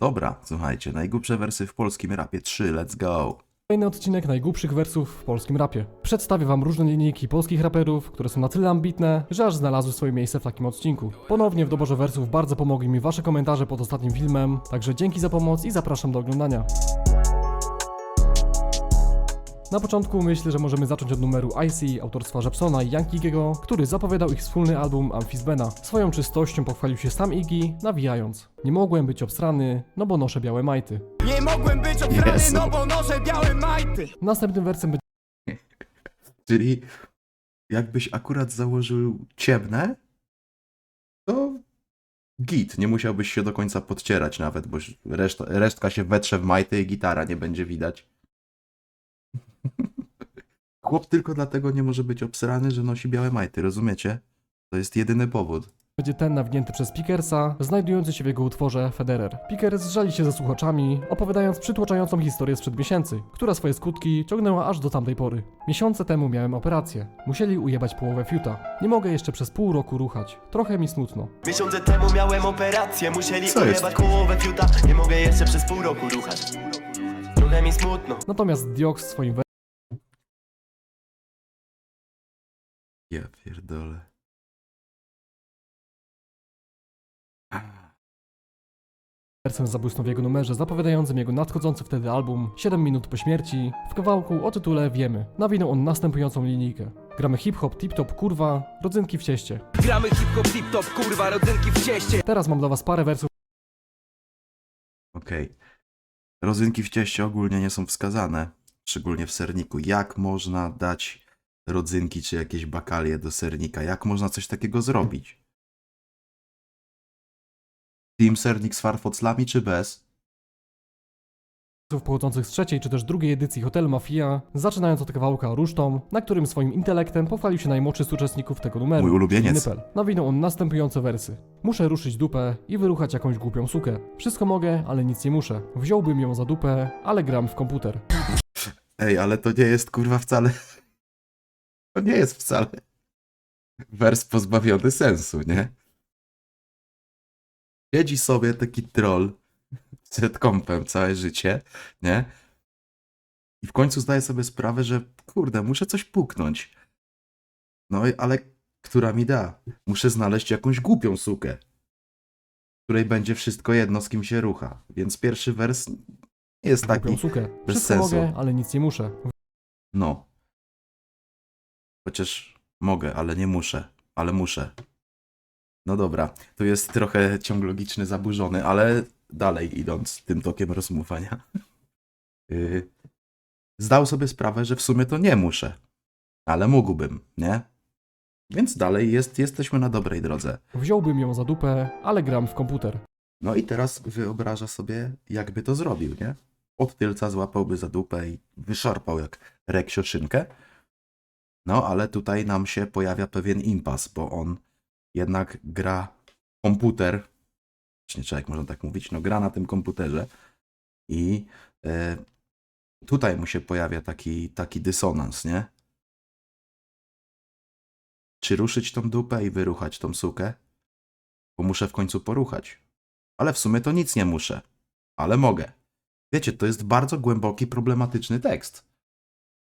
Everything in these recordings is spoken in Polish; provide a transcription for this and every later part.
Dobra, słuchajcie, najgłupsze wersy w polskim rapie 3, let's go. Kolejny odcinek najgłupszych wersów w polskim rapie. Przedstawię wam różne linijki polskich raperów, które są na tyle ambitne, że aż znalazły swoje miejsce w takim odcinku. Ponownie w doborze wersów bardzo pomogli mi wasze komentarze pod ostatnim filmem, także dzięki za pomoc i zapraszam do oglądania. Na początku myślę, że możemy zacząć od numeru IC autorstwa Jepsona i Yankiego, który zapowiadał ich wspólny album Amphizbena. Swoją czystością pochwalił się sam Iggy, nawijając. Nie mogłem być obstrany, no bo noszę białe majty. Nie mogłem być obstrany, Jezu. no bo noszę białe majty Następnym wersem Czyli jakbyś akurat założył ciemne, to git, nie musiałbyś się do końca podcierać nawet, bo reszta, resztka się wetrze w majty i gitara nie będzie widać. Chłop tylko dlatego nie może być obsrany, że nosi białe majty, rozumiecie? To jest jedyny powód. będzie ten nawinięty przez Pickersa, znajdujący się w jego utworze Federer. Pickers żali się ze słuchaczami, opowiadając przytłaczającą historię sprzed miesięcy, która swoje skutki ciągnęła aż do tamtej pory. Miesiące temu miałem operację. Musieli ujebać połowę fiuta. Nie mogę jeszcze przez pół roku ruchać. Trochę mi smutno. Miesiące temu miałem operację, musieli Co jest? ujebać połowę fiuta Nie mogę jeszcze przez pół roku ruchać Trochę mi smutno Natomiast Diox w swoim Ja pierdolę. wersem zabłysnął w jego numerze zapowiadającym jego nadchodzący wtedy album 7 minut po śmierci w kawałku o tytule Wiemy. Nawinął on następującą linijkę. Gramy hip-hop, tip-top, kurwa, rodzynki w cieście. Gramy hip-hop, tip-top, kurwa, rodzynki w cieście Teraz mam dla was parę wersów Okej. Rodzynki w cieście ogólnie nie są wskazane, szczególnie w serniku. Jak można dać rodzynki czy jakieś bakalie do sernika? Jak można coś takiego zrobić? Team sernik z farfoclami czy bez? pochodzących z trzeciej czy też drugiej edycji Hotel Mafia, zaczynając od kawałka Rusztą, na którym swoim intelektem pochwalił się najmłodszy z uczestników tego numeru. Mój ulubieniec. Nypel. Nawinął on następujące wersy. Muszę ruszyć dupę i wyruchać jakąś głupią sukę. Wszystko mogę, ale nic nie muszę. Wziąłbym ją za dupę, ale gram w komputer. Ej, ale to nie jest kurwa wcale. To nie jest wcale wers pozbawiony sensu, nie? Siedzi sobie taki troll przed kąpem całe życie, nie? I w końcu zdaje sobie sprawę, że kurde, muszę coś puknąć. No ale która mi da? Muszę znaleźć jakąś głupią sukę, której będzie wszystko jedno, z kim się rucha. Więc pierwszy wers nie jest taki. Głupią sukę. bez Wszystko sensu. mogę, ale nic nie muszę. No. Chociaż mogę, ale nie muszę. Ale muszę. No dobra, tu jest trochę ciąg logiczny zaburzony, ale dalej idąc tym tokiem rozmowania. Yy, zdał sobie sprawę, że w sumie to nie muszę. Ale mógłbym, nie? Więc dalej jest, jesteśmy na dobrej drodze. Wziąłbym ją za dupę, ale gram w komputer. No i teraz wyobraża sobie, jakby to zrobił, nie? Od tylca złapałby za dupę i wyszarpał jak reksio szynkę. No, ale tutaj nam się pojawia pewien impas, bo on jednak gra komputer, czy nie, czy jak można tak mówić, no gra na tym komputerze i e, tutaj mu się pojawia taki, taki dysonans, nie? Czy ruszyć tą dupę i wyruchać tą sukę? Bo muszę w końcu poruchać ale w sumie to nic nie muszę. Ale mogę. Wiecie, to jest bardzo głęboki, problematyczny tekst.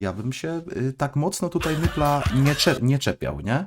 Ja bym się y, tak mocno tutaj Nypla nie, cze- nie czepiał, nie?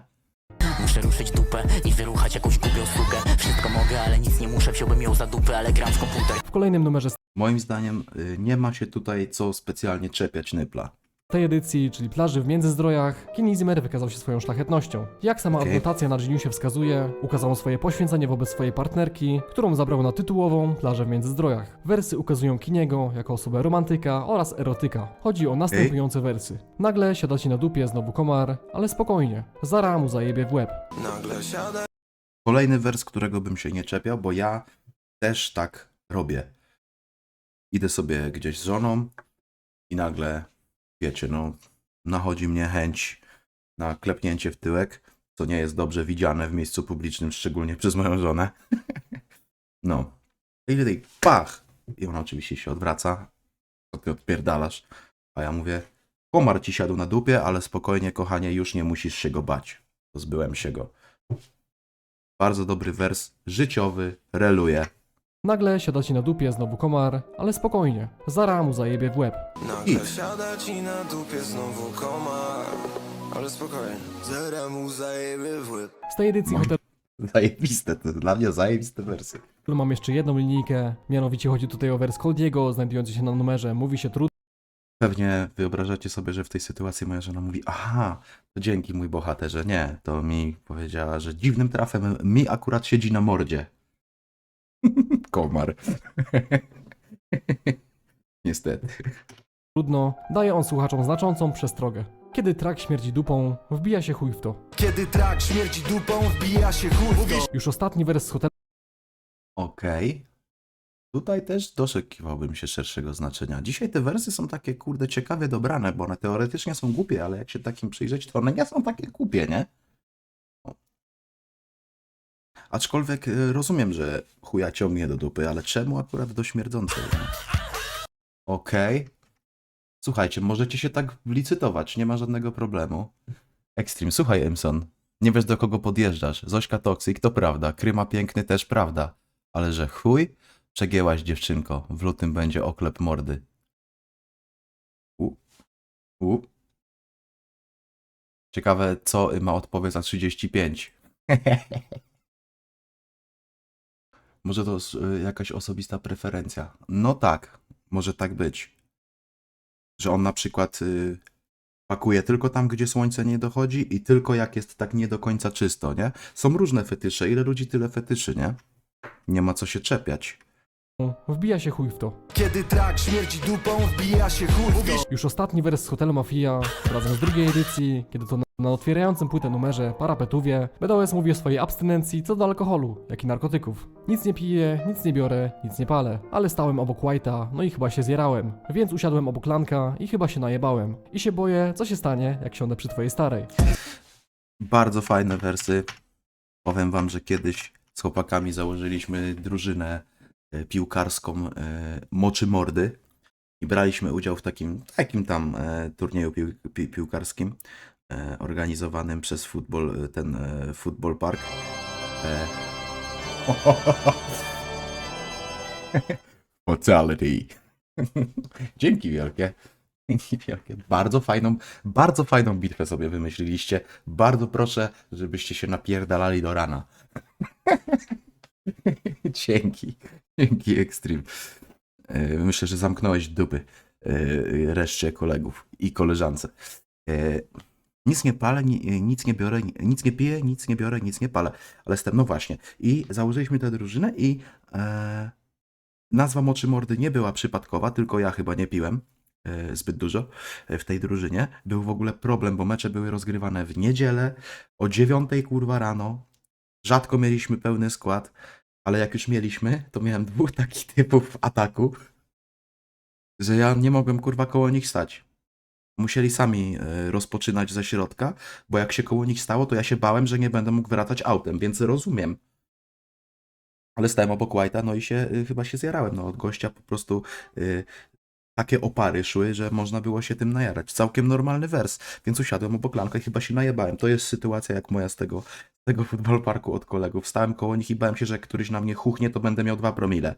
Muszę ruszyć dupę i wyruchać jakąś głupią sukę Wszystko mogę, ale nic nie muszę, wziąłbym ją za dupę, ale gram w komputer W kolejnym numerze Moim zdaniem y, nie ma się tutaj co specjalnie czepiać Nypla. Tej edycji, czyli plaży w Międzyzdrojach, Kenny Zimmer wykazał się swoją szlachetnością. Jak sama Okej. adnotacja na Geniusie wskazuje, ukazał swoje poświęcenie wobec swojej partnerki, którą zabrał na tytułową plażę w Międzyzdrojach. Wersy ukazują Kiniego jako osobę romantyka oraz erotyka. Chodzi o następujące wersy. Nagle siada ci na dupie znowu komar, ale spokojnie, zara mu zajebie w łeb. Nagle siada Kolejny wers, którego bym się nie czepiał, bo ja też tak robię. Idę sobie gdzieś z żoną i nagle, wiecie, no, nachodzi mnie chęć na klepnięcie w tyłek, co nie jest dobrze widziane w miejscu publicznym, szczególnie przez moją żonę. No. I tutaj pach! I ona oczywiście się odwraca. Co ty odpierdalasz? A ja mówię, komar ci siadł na dupie, ale spokojnie, kochanie, już nie musisz się go bać. Pozbyłem się go. Bardzo dobry wers, życiowy, reluje. Nagle siada ci na dupie znowu komar, ale spokojnie, zara mu zajebie w łeb. Nagle siada ci na dupie znowu komar Ale spokojnie, zera mu zajebie w łeb Z tej edycji hotelu Zajebiste, to dla mnie zajebiste wersy. mam jeszcze jedną linijkę, mianowicie chodzi tutaj o wers Coldiego, znajdujący się na numerze Mówi się trudno, Pewnie wyobrażacie sobie, że w tej sytuacji moja żona mówi, aha, to dzięki mój bohaterze. Nie, to mi powiedziała, że dziwnym trafem mi akurat siedzi na mordzie. Komar. Niestety. trudno, daje on słuchaczom znaczącą przestrogę. Kiedy trak śmierdzi dupą, wbija się chuj w to. Kiedy trak śmierci dupą wbija się chuj w to Już ostatni wers z hotelu Okej. Tutaj też doszukiwałbym się szerszego znaczenia. Dzisiaj te wersy są takie, kurde, ciekawie dobrane, bo one teoretycznie są głupie, ale jak się takim przyjrzeć, to one nie są takie głupie, nie? Aczkolwiek y, rozumiem, że chuja ciągnie do dupy, ale czemu akurat do śmierdzącej? nie? Okej. Słuchajcie, możecie się tak licytować, nie ma żadnego problemu. Extreme, słuchaj, Emson. Nie wiesz do kogo podjeżdżasz. Zośka Toxic to prawda, Kryma Piękny też prawda. Ale że chuj? Przegięłaś dziewczynko, w lutym będzie oklep mordy. U. U. Ciekawe, co ma odpowiedź za 35. może to y, jakaś osobista preferencja. No tak, może tak być. Że on na przykład y, pakuje tylko tam, gdzie słońce nie dochodzi i tylko jak jest tak nie do końca czysto, nie? Są różne fetysze. Ile ludzi, tyle fetyszy, nie? Nie ma co się czepiać. Wbija się chuj w to. Kiedy trak śmierci dupą wbija się chuj w to Już ostatni wers z hotelu Mafia, razem z drugiej edycji, kiedy to na, na otwierającym płytę numerze Parapetówie, BDOS mówi o swojej abstynencji co do alkoholu, jak i narkotyków. Nic nie piję, nic nie biorę, nic nie palę, ale stałem obok White'a, no i chyba się zjarałem. Więc usiadłem obok Lanka i chyba się najebałem. I się boję, co się stanie, jak siądę przy twojej starej. Bardzo fajne wersy. Powiem wam, że kiedyś z chłopakami założyliśmy drużynę piłkarską e, Moczy Mordy i braliśmy udział w takim, takim tam e, turnieju pił, pi, piłkarskim e, organizowanym przez futbol, e, ten e, Football Park. E... Mortality. Dzięki wielkie. Dzięki wielkie. Bardzo fajną, bardzo fajną bitwę sobie wymyśliliście. Bardzo proszę, żebyście się napierdalali do rana. Dzięki. Dzięki Extreme. E, Myślę, że zamknąłeś dupy e, reszcie kolegów i koleżance. E, Nic nie palę, ni- nic nie biorę, nic nie piję, nic nie biorę, nic nie palę. Ale jestem, no właśnie. I założyliśmy tę drużynę i e, nazwa Moczy Mordy nie była przypadkowa, tylko ja chyba nie piłem e, zbyt dużo w tej drużynie. Był w ogóle problem, bo mecze były rozgrywane w niedzielę o dziewiątej kurwa rano. Rzadko mieliśmy pełny skład, ale jak już mieliśmy, to miałem dwóch takich typów ataku, że ja nie mogłem kurwa koło nich stać. Musieli sami e, rozpoczynać ze środka, bo jak się koło nich stało, to ja się bałem, że nie będę mógł wracać autem, więc rozumiem. Ale stałem obok White'a, no i się y, chyba się zjarałem. No od gościa po prostu y, takie opary szły, że można było się tym najarać. Całkiem normalny wers, więc usiadłem obok Lanka i chyba się najebałem. To jest sytuacja jak moja z tego, tego futbol parku od kolegów. Stałem koło nich i bałem się, że jak któryś na mnie chuchnie, to będę miał dwa promile.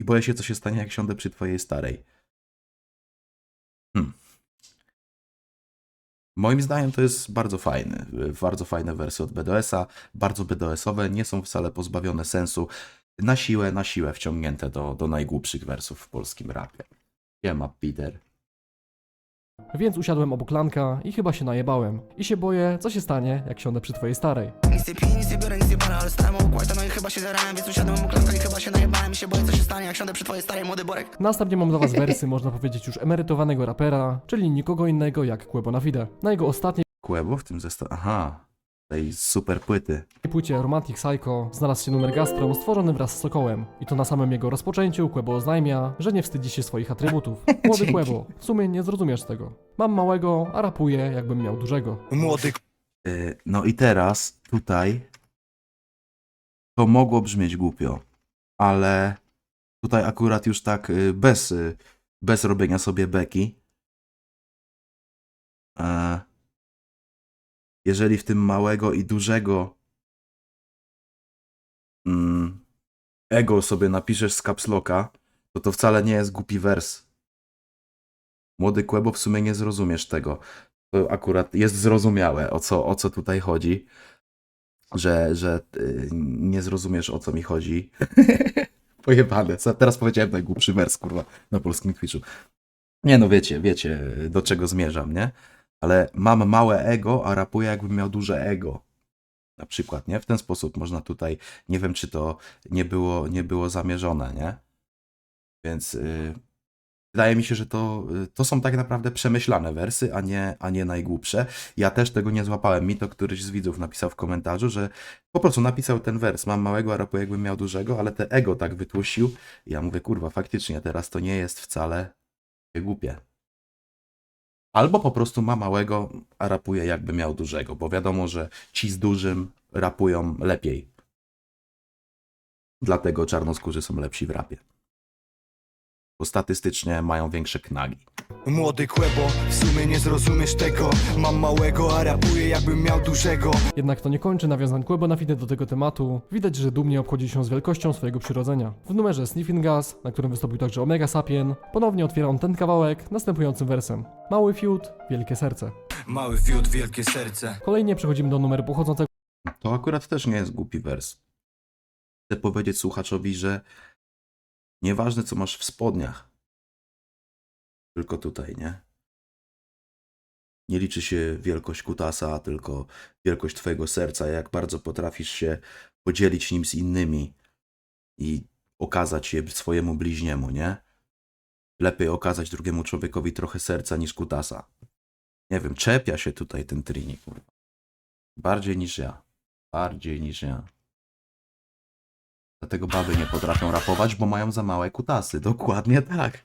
I boję się, co się stanie, jak siądę przy twojej starej. Hmm. Moim zdaniem to jest bardzo fajny, bardzo fajne wersy od BDS-a, bardzo BDS-owe, nie są wcale pozbawione sensu, na siłę, na siłę wciągnięte do, do najgłupszych wersów w polskim rapie. Siema, Peter. Więc usiadłem obok Lanka i chyba się najebałem. I się boję, co się stanie, jak siądę przy twojej starej. Nic nie piję, nic nie biorę, nic nie palę, ale stałem obok White'a, no i chyba się zarałem, więc usiadłem obok Lanka i chyba się najebałem i się boję, co się stanie, jak siądę przy twojej starej młody borek. Następnie mam dla was wersy, można powiedzieć już emerytowanego rapera, czyli nikogo innego jak Quebo na Fide. Na jego ostatniej Kłębo w tym zestawie. Aha, tej super płyty. płycie Romantic Psycho znalazł się numer Gazprom stworzony wraz z Sokołem. I to na samym jego rozpoczęciu Quebo oznajmia, że nie wstydzi się swoich atrybutów. Młody Dzięki. Quebo, w sumie nie zrozumiesz tego. Mam małego, a rapuję jakbym miał dużego. Młody Y, No i teraz tutaj to mogło brzmieć głupio, ale tutaj akurat już tak y, bez, y, bez robienia sobie beki. E, Jeżeli w tym małego i dużego mm, ego sobie napiszesz z capslocka, to to wcale nie jest głupi wers. Młody Kłebo, w sumie nie zrozumiesz tego. To akurat jest zrozumiałe, o co, o co tutaj chodzi. Że, że y, nie zrozumiesz, o co mi chodzi. Pojebane. Teraz powiedziałem najgłupszy wers, kurwa, na polskim Twitchu. Nie no, wiecie, wiecie, do czego zmierzam, nie? Ale mam małe ego, a rapuję jakbym miał duże ego. Na przykład, nie? W ten sposób można tutaj, nie wiem, czy to nie było, nie było zamierzone, nie? Więc y, wydaje mi się, że to, y, to są tak naprawdę przemyślane wersy, a nie, a nie najgłupsze. Ja też tego nie złapałem. Mi to któryś z widzów napisał w komentarzu, że po prostu napisał ten wers. Mam małego, a rapuję jakbym miał dużego, ale te ego tak wytłuścił. I ja mówię, kurwa, faktycznie teraz to nie jest wcale głupie. Albo po prostu ma małego, a rapuje jakby miał dużego, bo wiadomo, że ci z dużym rapują lepiej. Dlatego czarnoskórzy są lepsi w rapie. Bo statystycznie mają większe knagi. Młody kłebo, w sumie nie zrozumiesz tego Mam małego, a rapuję jakbym miał dużego Jednak to nie kończy nawiązań Quebo na fide do tego tematu. Widać, że dumnie obchodzi się z wielkością swojego przyrodzenia. W numerze Sniffing Gas, na którym wystąpił także Omega Sapien, ponownie otwiera on ten kawałek następującym wersem. Mały fiut, wielkie serce. Mały fiut, wielkie serce Kolejnie przechodzimy do numeru pochodzącego To akurat też nie jest głupi wers. Chcę powiedzieć słuchaczowi, że nieważne co masz w spodniach, tylko tutaj, nie? Nie liczy się wielkość kutasa, tylko wielkość twojego serca, jak bardzo potrafisz się podzielić nim z innymi i okazać je swojemu bliźniemu, nie? Lepiej okazać drugiemu człowiekowi trochę serca niż kutasa. Nie wiem, czepia się tutaj ten trini, kurwa. Bardziej niż ja. Bardziej niż ja. Dlatego baby nie potrafią rapować, bo mają za małe kutasy. Dokładnie tak.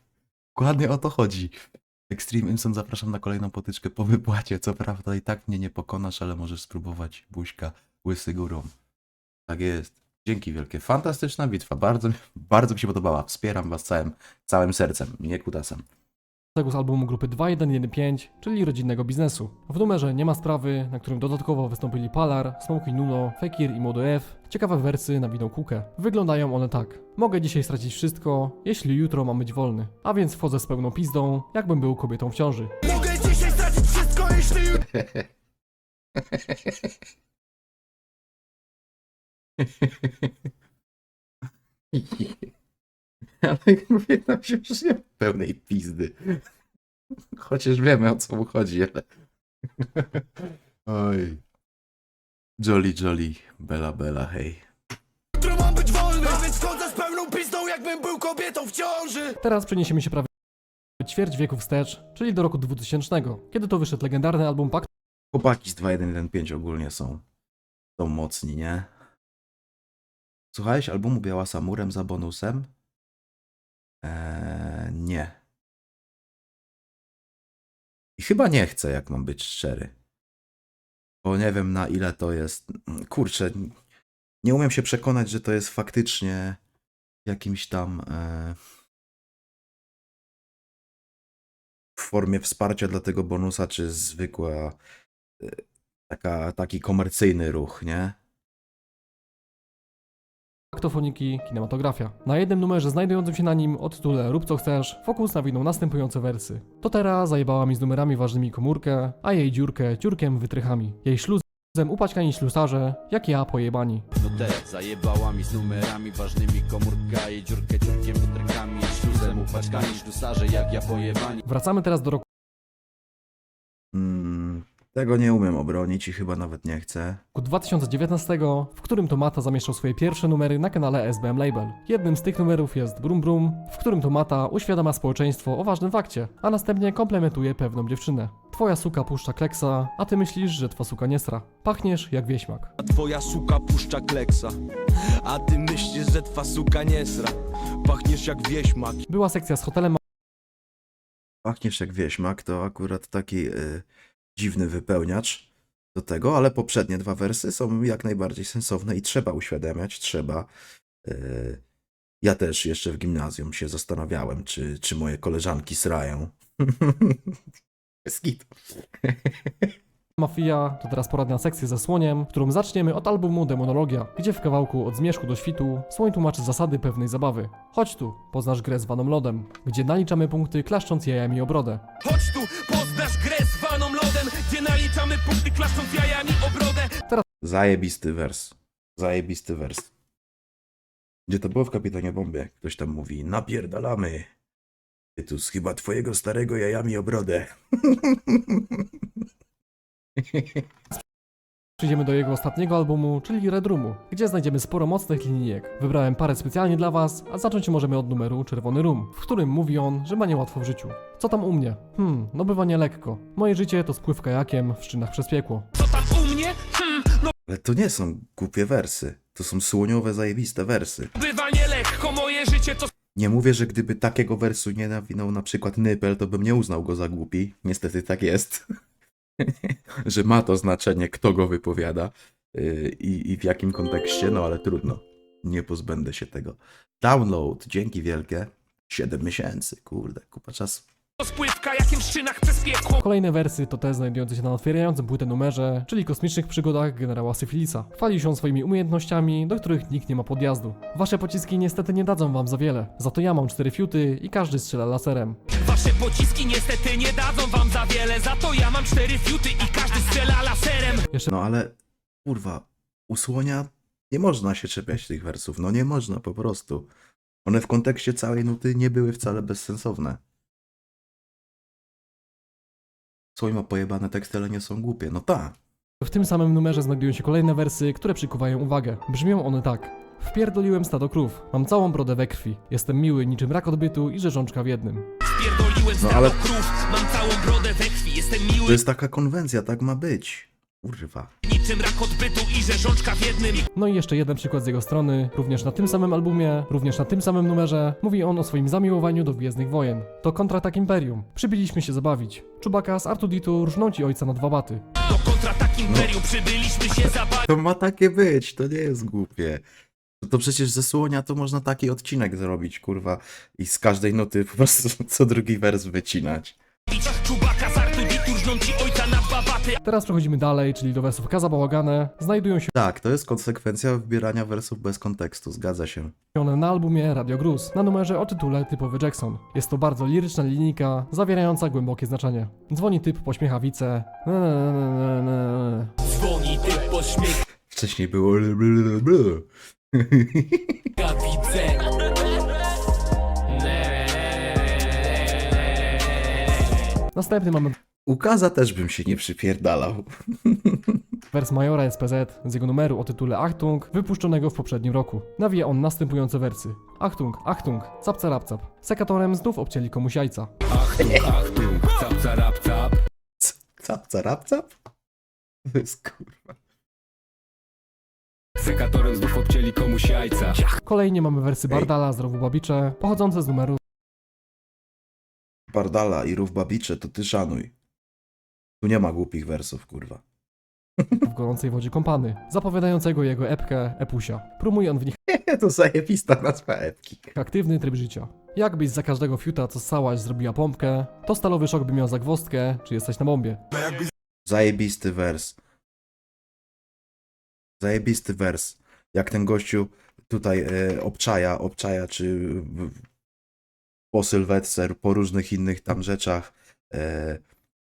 Dokładnie o to chodzi. Extreme Imson zapraszam na kolejną potyczkę po wypłacie. Co prawda i tak mnie nie pokonasz, ale możesz spróbować. Buźka, łysy górą. Tak jest. Dzięki wielkie. Fantastyczna bitwa. Bardzo, bardzo mi się podobała. Wspieram was całym, całym sercem, nie kutasem. Z albumu grupy 2115, czyli rodzinnego biznesu. W numerze nie ma sprawy, na którym dodatkowo wystąpili Palar, Smokey Nuno, Fekir i Modo F. Ciekawe wersy na winą kukę. Wyglądają one tak. Mogę dzisiaj stracić wszystko, jeśli jutro mam być wolny. A więc wchodzę z pełną pizdą, jakbym był kobietą w ciąży. Mogę dzisiaj stracić wszystko, jeśli Ale mówię nam się już nie pełnej pizdy. Chociaż wiemy o co mu chodzi, ale... Oj. Jolly Jolly, Bella Bella, hej. jutro mam być wolny Więc wchodzę z pełną pizdą, jakbym był kobietą w ciąży Teraz przeniesiemy się prawie ćwierć wieku wstecz, czyli do roku 2000, kiedy to wyszedł legendarny album Pakt Chłopaki z 2115 ogólnie są, są mocni, nie? Słuchałeś albumu Biała Samurem za bonusem? Eee, nie. I chyba nie chcę, jak mam być szczery. Bo nie wiem na ile to jest. Kurczę, nie umiem się przekonać, że to jest faktycznie jakimś tam. E, w formie wsparcia dla tego bonusa, czy zwykła e, taka, taki komercyjny ruch, nie? Aktofoniki, kinematografia. Na jednym numerze znajdującym się na nim o tytule Rób co chcesz, Fokus nawinął następujące wersy. To teraz zajebała mi z numerami ważnymi komórkę, a jej dziurkę dziurkiem wytrychami. Jej śluzem upaćkani ślusarze, jak ja pojebani. No zajebała mi z numerami ważnymi komórka dziurkę dziurkiem wytrykami śluzem upaczkani ślusarze jak ja pojebani Wracamy teraz do roku tego nie umiem obronić i chyba nawet nie chcę. 2019, w którym Tomata zamieszczał swoje pierwsze numery na kanale SBM Label. Jednym z tych numerów jest Brum Brum, w którym Tomata uświadamia społeczeństwo o ważnym fakcie, a następnie komplementuje pewną dziewczynę. Twoja suka puszcza kleksa, a ty myślisz, że twa suka nie sra. Pachniesz jak wieśmak. A twoja suka puszcza kleksa A ty myślisz, że twa suka nie sra Pachniesz jak wieśmak Była sekcja z hotelem Pachniesz jak wieśmak, to akurat taki y, dziwny wypełniacz do tego, ale poprzednie dwa wersy są jak najbardziej sensowne i trzeba uświadamiać, trzeba. y, ja też jeszcze w gimnazjum się zastanawiałem, czy, czy moje koleżanki srają. Skit. Mafia to teraz pora na sekcję ze słoniem, którą zaczniemy od albumu Demonologia, gdzie w kawałku Od zmierzchu do świtu słoń tłumaczy zasady pewnej zabawy. Chodź tu, poznasz grę zwaną lodem, gdzie naliczamy punkty klaszcząc jajami o brodę. Chodź tu, naliczamy punkty klaszcząc jajami o brodę Zajebisty wers. Zajebisty wers. Gdzie to było w Kapitanie Bombie? Ktoś tam mówi, napierdalamy. Tytus, chyba twojego starego jajami o brodę. Przejdziemy do jego ostatniego albumu, czyli Red Roomu, gdzie znajdziemy sporo mocnych linijek. Wybrałem parę specjalnie dla was, a zacząć możemy od numeru Czerwony Rum, w którym mówi on, że ma niełatwo w życiu. Co tam u mnie? Hmm, no bywa nie lekko. Moje życie to spływ kajakiem w szczynach przez piekło. Co tam u mnie? Hmm, no Ale to nie są głupie wersy. To są słoniowe, zajebiste wersy. bywa nie lekko Moje życie to Nie mówię, że gdyby takiego wersu nie nawinął na przykład Nypel, to bym nie uznał go za głupi. Niestety tak jest. że ma to znaczenie, kto go wypowiada yy, i, i w jakim kontekście, no ale trudno. Nie pozbędę się tego. Download, dzięki wielkie. 7 miesięcy, kurde, kupa czasu. przez piekło Kolejne wersy to te znajdujące się na otwierającym płytę numerze, czyli kosmicznych przygodach generała Syfilisa. Chwali się swoimi umiejętnościami, do których nikt nie ma podjazdu. Wasze pociski niestety nie dadzą wam za wiele, za to ja mam cztery fiuty i każdy strzela laserem. Wasze pociski niestety nie dadzą wam za wiele Za to ja mam cztery fiuty i każdy strzela laserem No ale, kurwa, u słonia nie można się czepiać tych wersów. No nie można po prostu. One w kontekście całej nuty nie były wcale bezsensowne. Słoń ma pojebane teksty, ale nie są głupie. No tak. W tym samym numerze znajdują się kolejne wersy, które przykuwają uwagę. Brzmią one tak. Wpierdoliłem stado krów, mam całą brodę we krwi, jestem miły niczym rak odbytu i rzeżączka w jednym. Spierdoliłem No ale- krów Mam całą brodę we krwi Jestem To miły jest taka konwencja, tak ma być. Kurwa. niczym rak odbytu i rzeżączka w jednym No i jeszcze jeden przykład z jego strony, również na tym samym albumie, również na tym samym numerze, mówi on o swoim zamiłowaniu do Gwiezdnych Wojen. To kontratak Imperium. Przybyliśmy się zabawić. Czubaka z Artuditu rżną ci ojca na dwa baty. Do kontratak Imperium przybyliśmy się zabawić To ma takie być, to nie jest głupie. To, to przecież ze słonia to można taki odcinek zrobić, kurwa, i z każdej nuty po prostu co drugi wers wycinać. Teraz przechodzimy dalej, czyli do wersów Kaza Bałagane. Znajdują się Tak, to jest konsekwencja wybierania wersów bez kontekstu, zgadza się. one na albumie Radio Gruz, na numerze o tytule Typowy Jackson. Jest to bardzo liryczna linijka, zawierająca głębokie znaczenie. Dzwoni typ pośmiechawice. Na, na, na, na, na, na. Dzwoni ty pośmiecha Wcześniej było Następny mamy U Kaza też bym się nie przypierdalał. wers Majora SPZ z jego numeru o tytule Achtung, wypuszczonego w poprzednim roku. Nawija on następujące wersy. Achtung, Achtung, capca rapcap. Sekatorem znów obcięli komuś jajca. Capca rap cap Cap, carap, cap? To jest kurwa. Sekatorem znów obcięli komuś jajca Kolejnie mamy wersy Bardala z Rowu Babicze, pochodzące z numeru Bardala i Rów Babicze, to ty szanuj. Tu nie ma głupich wersów, kurwa. w gorącej wodzie kąpany, zapowiadającego jego epkę Epusia. Promuje on w nich to zajebista nazwa epki. aktywny tryb życia. Jakbyś za każdego fiuta, co ssałaś, zrobiła pompkę, to stalowy szok by miał zagwozdkę, czy jesteś na bombie. Zajebisty wers. Zajebisty wers. Jak ten gościu tutaj e, obczaja, obczaja, czy po sylwetce, po różnych innych tam rzeczach, e,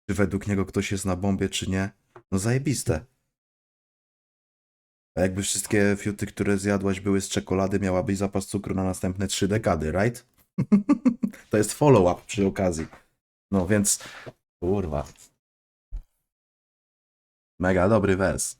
czy według niego ktoś jest na bombie, czy nie. No zajebiste. A jakby wszystkie fiuty, które zjadłaś były z czekolady, miałabyś zapas cukru na następne trzy dekady, right? to jest follow-up przy okazji. No więc, kurwa. Mega dobry wers.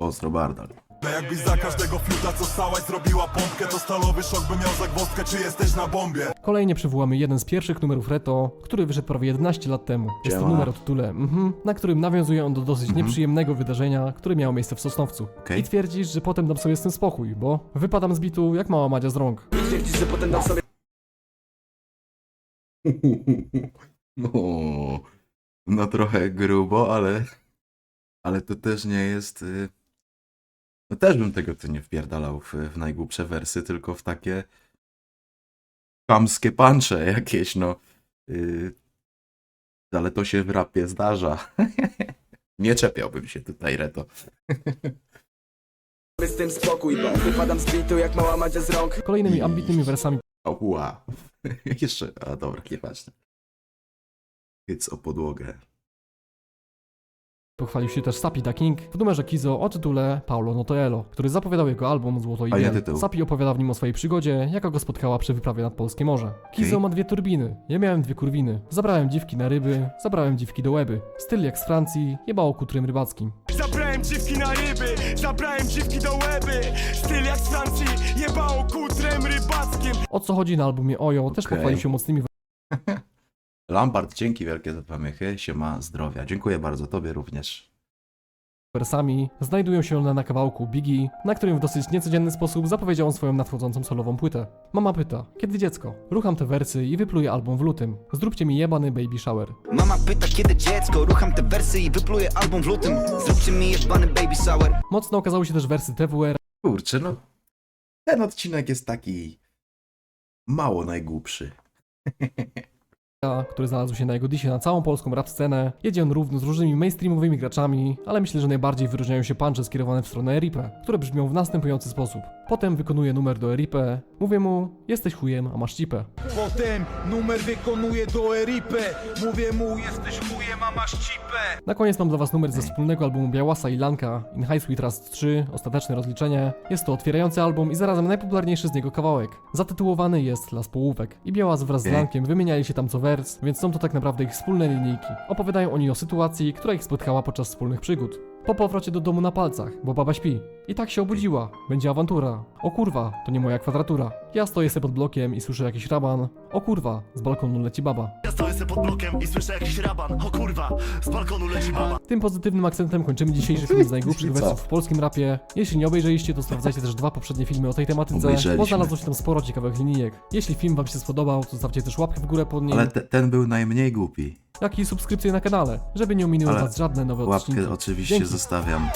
Pozdro Bardal. Jakbyś za każdego fiuta co stałaś zrobiła pompkę To stalowy szok by miał zagwozdkę czy jesteś na bombie Kolejnie przywołamy jeden z pierwszych numerów Reto, który wyszedł prawie 11 lat temu. Jest to Siema. numer o tytule mhm, na którym nawiązuje on do dosyć Mhm. nieprzyjemnego wydarzenia, które miało miejsce w Sosnowcu. Okej. I twierdzisz, że potem dam sobie z tym spokój, bo wypadam z bitu jak mała Madzia z rąk. No, no trochę grubo, ale ale to też nie jest y, no też bym tego tu nie wpierdalał w, w najgłupsze wersy, tylko w takie chamskie puncze jakieś, no. Y, ale to się w rapie zdarza. Nie czepiałbym się tutaj, Reto. Z tym spokój, bo wypadam z bitu jak mała Madzia z rąk Kolejnymi ambitnymi wersami Ła. Jeszcze, a dobra, nieważne. Hyc o podłogę. Pochwalił się też Sapi Da King w numerze Kizo o tytule Paulo Notoelo, który zapowiadał jego album Złoto i tytuł. Sapi opowiada w nim o swojej przygodzie, jaka go spotkała przy wyprawie nad Polskie Morze. Kizo Okej. ma dwie turbiny, ja miałem dwie kurwiny. Zabrałem dziwki na ryby, zabrałem dziwki do łeby. Styl jak z Francji, jebało kutrym rybackim. Zabrałem dziwki na ryby, zabrałem dziwki do łeby Styl jak z Francji, jebało kutrem rybackim O co chodzi na albumie Ojo, też Okej. pochwalił się mocnymi Lampard, dzięki wielkie za pamięchy. Siema, zdrowia. Dziękuję bardzo, tobie również. wersami. Znajdują się one na kawałku Biggie, na którym w dosyć niecodzienny sposób zapowiedział on swoją nadchodzącą solową płytę. Mama pyta, kiedy dziecko? Rucham te wersy i wypluję album w lutym. Zróbcie mi jebany baby shower. Mama pyta kiedy dziecko, rucham te wersy i wypluję album w lutym Zróbcie mi jebany baby shower Mocno okazały się też wersy TWR, Kurczę, no. Ten odcinek jest taki mało najgłupszy. który znalazł się na jego disie na całą polską rap scenę. Jedzie on równo z różnymi mainstreamowymi graczami, ale myślę, że najbardziej wyróżniają się punche skierowane w stronę Eripe, które brzmią w następujący sposób. Potem wykonuje numer do Eripe, mówię mu, jesteś chujem, a masz cipę. Potem numer wykonuje do Eripę Mówię mu, jesteś chujem, a masz cipę Na koniec mam dla was numer ze wspólnego albumu Białasa i Lanka, In High Sweet Rust 3, Ostateczne Rozliczenie. Jest to otwierający album i zarazem najpopularniejszy z niego kawałek. Zatytułowany jest Las Połówek i Białas wraz z. Lankiem wymieniali się tam co wers, więc są to tak naprawdę ich wspólne linijki. Opowiadają oni o sytuacji, która ich spotkała podczas wspólnych przygód. Po powrocie do domu na palcach, bo baba śpi. I tak się obudziła. Będzie awantura. O kurwa, to nie moja kwadratura. Ja stoję sobie pod blokiem i słyszę jakiś raban. O kurwa, z balkonu leci baba. Ja stoję sobie pod blokiem i słyszę jakiś raban O kurwa, z balkonu leci baba Tym pozytywnym akcentem kończymy dzisiejszy film z najgłupszych wersów w polskim rapie. Jeśli nie obejrzeliście, to sprawdzajcie też dwa poprzednie filmy o tej tematyce, bo znalazło się tam sporo ciekawych linijek. Jeśli film wam się spodobał, to zostawcie też łapkę w górę pod nim, Ale te, ten był najmniej głupi. jak i subskrypcję na kanale, żeby nie ominęły was żadne nowe odcinki. Łapkę oczywiście Dzięki. zostawiam.